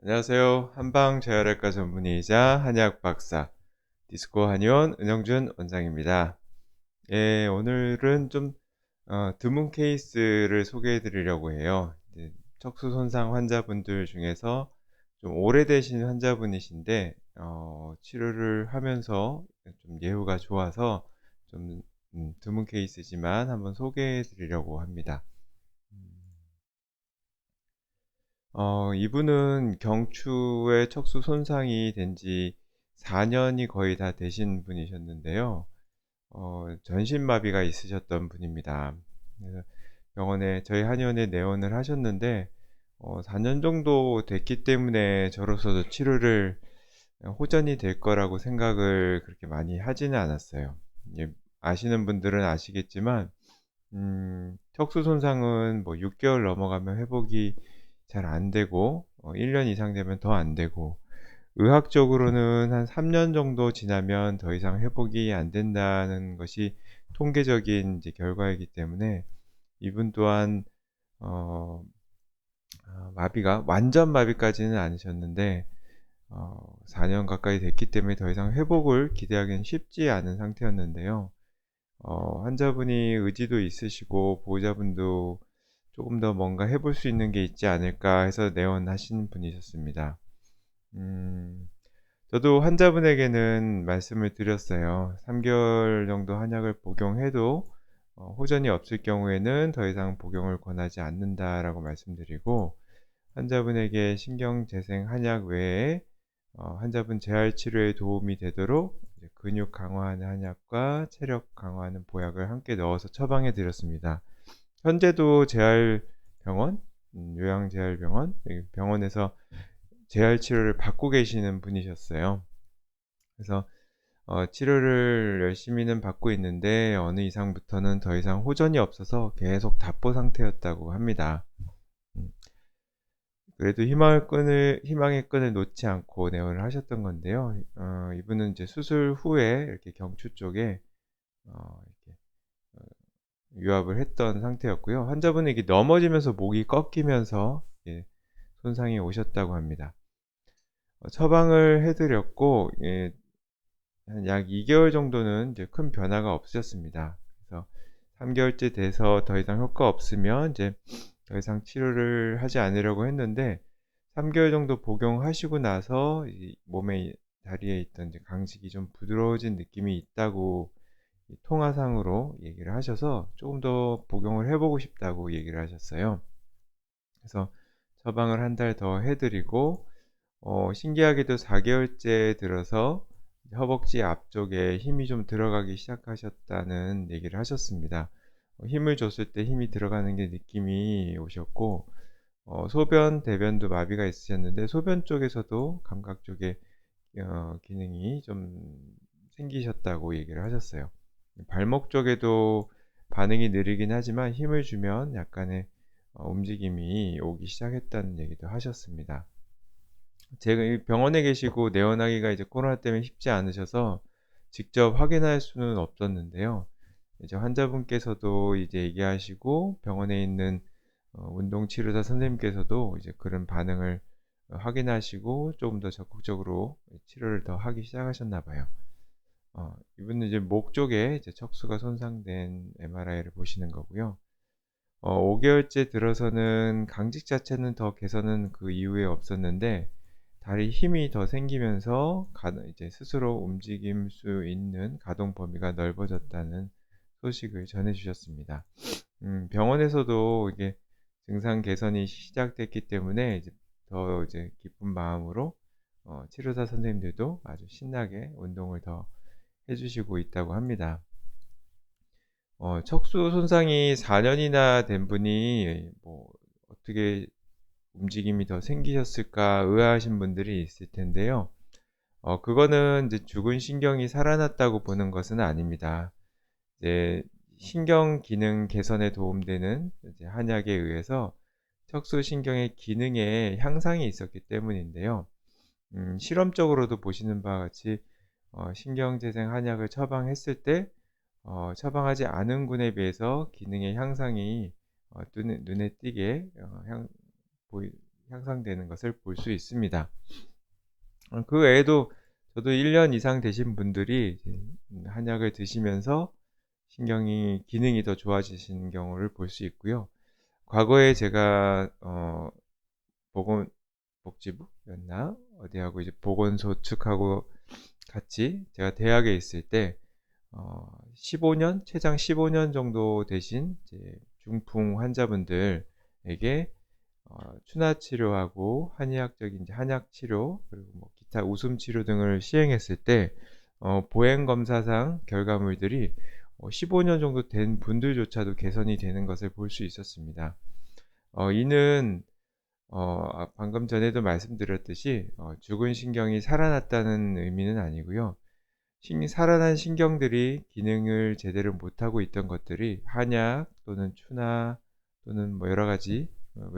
안녕하세요. 한방 재활학과 전문의이자 한의학 박사 디스코 한의원 은영준 원장입니다. 예, 오늘은 좀 어, 드문 케이스를 소개해 드리려고 해요. 이제 척수 손상 환자분들 중에서 좀 오래되신 환자분이신데 어, 치료를 하면서 좀 예후가 좋아서 좀 음, 드문 케이스지만 한번 소개해 드리려고 합니다. 어, 이분은 경추의 척수 손상이 된 지 4년이 거의 다 되신 분이셨는데요. 어, 전신마비가 있으셨던 분입니다. 그래서 병원에 저희 한의원에 내원을 하셨는데 어, 4년 정도 됐기 때문에 저로서도 치료를 호전이 될 거라고 생각을 그렇게 많이 하지는 않았어요. 예, 아시는 분들은 아시겠지만 음, 척수 손상은 뭐 6개월 넘어가면 회복이 잘 안 되고 어, 1년 이상 되면 더 안 되고 의학적으로는 한 3년 정도 지나면 더 이상 회복이 안 된다는 것이 통계적인 결과이기 때문에 이분 또한 어, 아, 마비가 완전 마비까지는 아니셨는데 어, 4년 가까이 됐기 때문에 더 이상 회복을 기대하기는 쉽지 않은 상태였는데요. 어, 환자분이 의지도 있으시고 보호자분도 조금 더 뭔가 해볼 수 있는 게 있지 않을까 해서 내원하신 분이셨습니다. 음, 저도 환자분에게는 말씀을 드렸어요. 3개월 정도 한약을 복용해도 어, 호전이 없을 경우에는 더 이상 복용을 권하지 않는다라고 말씀드리고 환자분에게 신경재생 한약 외에 어, 환자분 재활 치료에 도움이 되도록 근육 강화하는 한약과 체력 강화하는 보약을 함께 넣어서 처방해 드렸습니다. 현재도 재활병원, 음, 요양재활병원, 병원에서 재활 치료를 받고 계시는 분이셨어요. 그래서 어, 치료를 열심히는 받고 있는데 어느 이상부터는 더 이상 호전이 없어서 계속 답보 상태였다고 합니다. 음, 그래도 희망을 끈을 희망의 끈을 놓지 않고 내원을 하셨던 건데요. 어, 이분은 이제 수술 후에 이렇게 경추 쪽에 어, 유압을 했던 상태였고요. 환자분이 이게 넘어지면서 목이 꺾이면서 예, 손상이 오셨다고 합니다. 어, 처방을 해드렸고 예, 약 2개월 정도는 이제 큰 변화가 없으셨습니다. 그래서 3개월째 돼서 더 이상 효과 없으면 이제 더 이상 치료를 하지 않으려고 했는데 3개월 정도 복용하시고 나서 몸에 다리에 있던 강직이 좀 부드러워진 느낌이 있다고 통화상으로 얘기를 하셔서 조금 더 복용을 해보고 싶다고 얘기를 하셨어요. 그래서 처방을 한 달 더 해드리고 어, 신기하게도 4개월째 들어서 허벅지 앞쪽에 힘이 좀 들어가기 시작하셨다는 얘기를 하셨습니다. 어, 힘을 줬을 때 힘이 들어가는 게 느낌이 오셨고 어, 소변, 대변도 마비가 있으셨는데 소변 쪽에서도 감각 쪽에 어, 기능이 좀 생기셨다고 얘기를 하셨어요. 발목 쪽에도 반응이 느리긴 하지만 힘을 주면 약간의 어, 움직임이 오기 시작했다는 얘기도 하셨습니다. 제가 병원에 계시고 내원하기가 이제 코로나 때문에 쉽지 않으셔서 직접 확인할 수는 없었는데요. 이제 환자분께서도 이제 얘기하시고 병원에 있는 어, 운동 치료사 선생님께서도 이제 그런 반응을 확인하시고 조금 더 적극적으로 치료를 더 하기 시작하셨나 봐요. 어, 이분은 이제 목 쪽에 이제 척수가 손상된 MRI를 보시는 거고요. 어, 5개월째 들어서는 강직 자체는 더 개선은 그 이후에 없었는데 다리 힘이 더 생기면서 가, 이제 스스로 움직일 수 있는 가동 범위가 넓어졌다는 소식을 전해주셨습니다. 음, 병원에서도 이게 증상 개선이 시작됐기 때문에 이제 더 이제 기쁜 마음으로 어, 치료사 선생님들도 아주 신나게 운동을 더 해주시고 있다고 합니다. 어, 척수 손상이 4년이나 된 분이 뭐 어떻게 움직임이 더 생기셨을까 의아하신 분들이 있을 텐데요. 어, 그거는 이제 죽은 신경이 살아났다고 보는 것은 아닙니다. 이제 신경 기능 개선에 도움되는 한약에 의해서 척수 신경의 기능에 향상이 있었기 때문인데요. 음, 실험적으로도 보시는 바와 같이 어, 신경재생 한약을 처방했을 때 어, 처방하지 않은 군에 비해서 기능의 향상이 어, 눈에, 눈에 띄게 어, 향, 보이, 향상되는 것을 볼 수 있습니다. 어, 그 외에도 저도 1년 이상 되신 분들이 한약을 드시면서 신경이 기능이 더 좋아지시는 경우를 볼 수 있고요. 과거에 제가 어 보건 복지부였나 어디하고 이제 보건소 측하고 같이 제가 대학에 있을 때 어, 15년 최장 15년 정도 되신 중풍 환자분들에게 어, 추나 치료하고 한의학적인 한약 치료 그리고 뭐 기타 웃음 치료 등을 시행했을 때 어, 보행 검사상 결과물들이 15년 어, 정도 된 분들조차도 개선이 되는 것을 볼 수 있었습니다. 어, 이는 어, 아, 방금 전에도 말씀드렸듯이 어, 죽은 신경이 살아났다는 의미는 아니고요. 신, 살아난 신경들이 기능을 제대로 못하고 있던 것들이 한약 또는 추나 또는 뭐 여러 가지 어,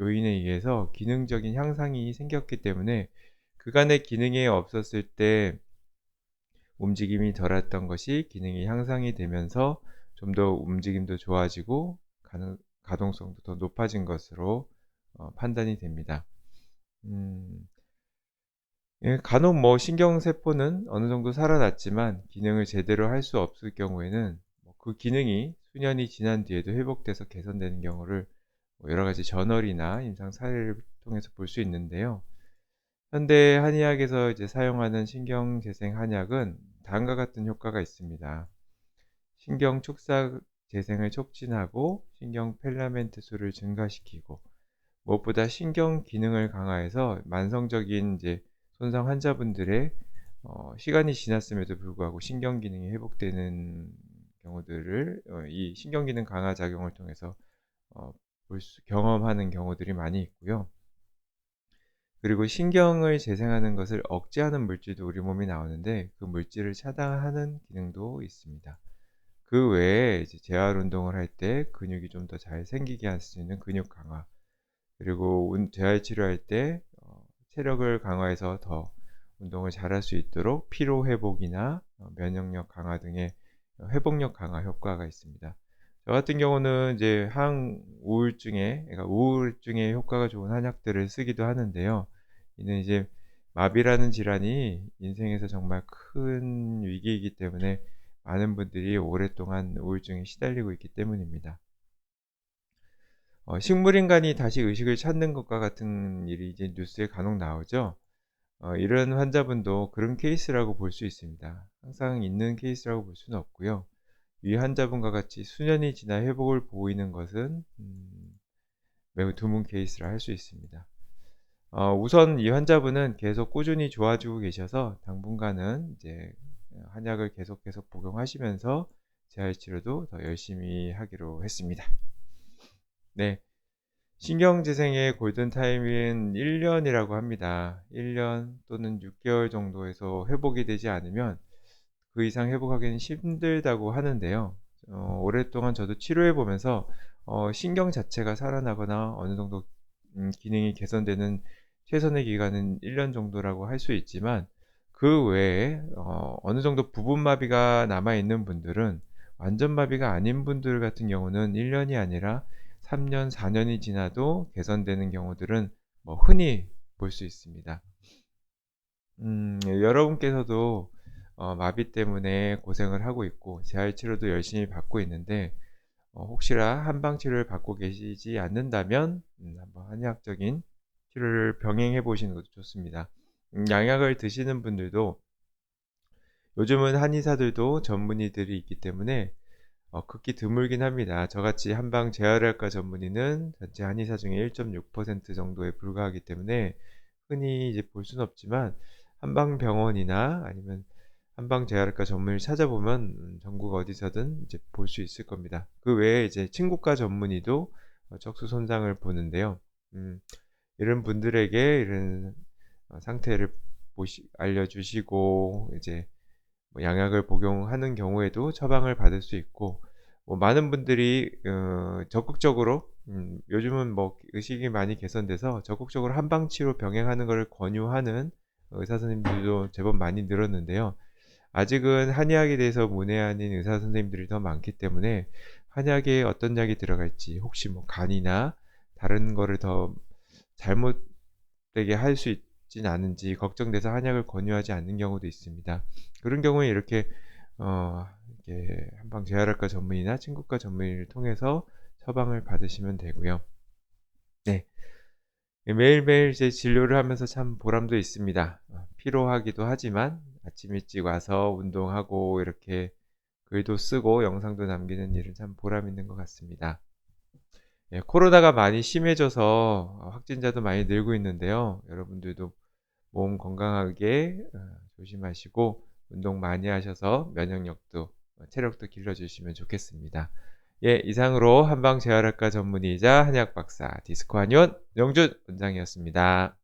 요인에 의해서 기능적인 향상이 생겼기 때문에 그간의 기능이 없었을 때 움직임이 덜했던 것이 기능이 향상이 되면서 좀 더 움직임도 좋아지고 가동성도 더 높아진 것으로 어, 판단이 됩니다. 음, 예, 간혹 뭐 신경세포는 어느 정도 살아났지만 기능을 제대로 할 수 없을 경우에는 뭐 그 기능이 수년이 지난 뒤에도 회복돼서 개선되는 경우를 뭐 여러 가지 저널이나 임상 사례를 통해서 볼 수 있는데요. 현대 한의학에서 이제 사용하는 신경 재생 한약은 다음과 같은 효과가 있습니다. 신경 축사 재생을 촉진하고 신경 필라멘트 수를 증가시키고 무엇보다 신경 기능을 강화해서 만성적인 이제 손상 환자분들의 어, 시간이 지났음에도 불구하고 신경 기능이 회복되는 경우들을 어, 이 신경 기능 강화 작용을 통해서 어, 수, 경험하는 경우들이 많이 있고요. 그리고 신경을 재생하는 것을 억제하는 물질도 우리 몸에 나오는데 그 물질을 차단하는 기능도 있습니다. 그 외에 재활 운동을 할 때 근육이 좀 더 잘 생기게 할 수 있는 근육 강화 그리고 재활 치료할 때 어, 체력을 강화해서 더 운동을 잘할 수 있도록 피로 회복이나 어, 면역력 강화 등의 회복력 강화 효과가 있습니다. 저 같은 경우는 이제 항우울증에 그러니까 우울증에 효과가 좋은 한약들을 쓰기도 하는데요. 이는 이제 마비라는 질환이 인생에서 정말 큰 위기이기 때문에 많은 분들이 오랫동안 우울증에 시달리고 있기 때문입니다. 어, 식물인간이 다시 의식을 찾는 것과 같은 일이 이제 뉴스에 간혹 나오죠. 어, 이런 환자분도 그런 케이스라고 볼 수 있습니다. 항상 있는 케이스라고 볼 수는 없고요. 위 환자분과 같이 수년이 지나 회복을 보이는 것은 음, 매우 드문 케이스라 할 수 있습니다. 어, 우선 이 환자분은 계속 꾸준히 좋아지고 계셔서 당분간은 이제 한약을 계속 계속 복용하시면서 재활 치료도 더 열심히 하기로 했습니다. 네. 신경재생의 골든타임은 1년이라고 합니다. 1년 또는 6개월 정도에서 회복이 되지 않으면 그 이상 회복하기는 힘들다고 하는데요. 어, 오랫동안 저도 치료해 보면서 어, 신경 자체가 살아나거나 어느 정도 음, 기능이 개선되는 최선의 기간은 1년 정도라고 할 수 있지만 그 외에 어, 어느 정도 부분마비가 남아 있는 분들은 완전마비가 아닌 분들 같은 경우는 1년이 아니라 3년, 4년이 지나도 개선되는 경우들은 뭐 흔히 볼 수 있습니다. 음, 여러분께서도 어, 마비 때문에 고생을 하고 있고 재활 치료도 열심히 받고 있는데 어, 혹시나 한방 치료를 받고 계시지 않는다면 음, 한번 한의학적인 치료를 병행해 보시는 것도 좋습니다. 음, 양약을 드시는 분들도 요즘은 한의사들도 전문의들이 있기 때문에 어, 극히 드물긴 합니다. 저같이 한방 재활학과 전문의는 전체 한의사 중에 1.6% 정도에 불과하기 때문에 흔히 이제 볼 수는 없지만 한방 병원이나 아니면 한방 재활학과 전문의를 찾아보면 음, 전국 어디서든 이제 볼 수 있을 겁니다. 그 외에 이제 친구과 전문의도 어, 척수 손상을 보는데요. 음, 이런 분들에게 이런 어, 상태를 보시, 알려주시고 이제 뭐 양약을 복용하는 경우에도 처방을 받을 수 있고 뭐 많은 분들이 어, 적극적으로 음, 요즘은 뭐 의식이 많이 개선돼서 적극적으로 한방 치료 병행하는 것을 권유하는 의사 선생님들도 제법 많이 늘었는데요. 아직은 한의학에 대해서 문외한인 의사 선생님들이 더 많기 때문에 한약에 어떤 약이 들어갈지 혹시 뭐 간이나 다른 거를 더 잘못되게 할 수 있 진 않은지 걱정돼서 한약을 권유하지 않는 경우도 있습니다. 그런 경우에 이렇게 어 이렇게 한방 재활학과 전문의나 친구과 전문의를 통해서 처방을 받으시면 되고요. 네. 매일매일 이제 진료를 하면서 참 보람도 있습니다. 어 피로하기도 하지만 아침 일찍 와서 운동하고 이렇게 글도 쓰고 영상도 남기는 일은 참 보람 있는 것 같습니다. 예 코로나가 많이 심해져서 어 확진자도 많이 늘고 있는데요. 여러분들도 몸 건강하게 어 조심하시고 운동 많이 하셔서 면역력도 어 체력도 길러 주시면 좋겠습니다. 예 이상으로 한방 재활학과 전문의이자 한약 박사 디스코 한의원 명준 원장이었습니다.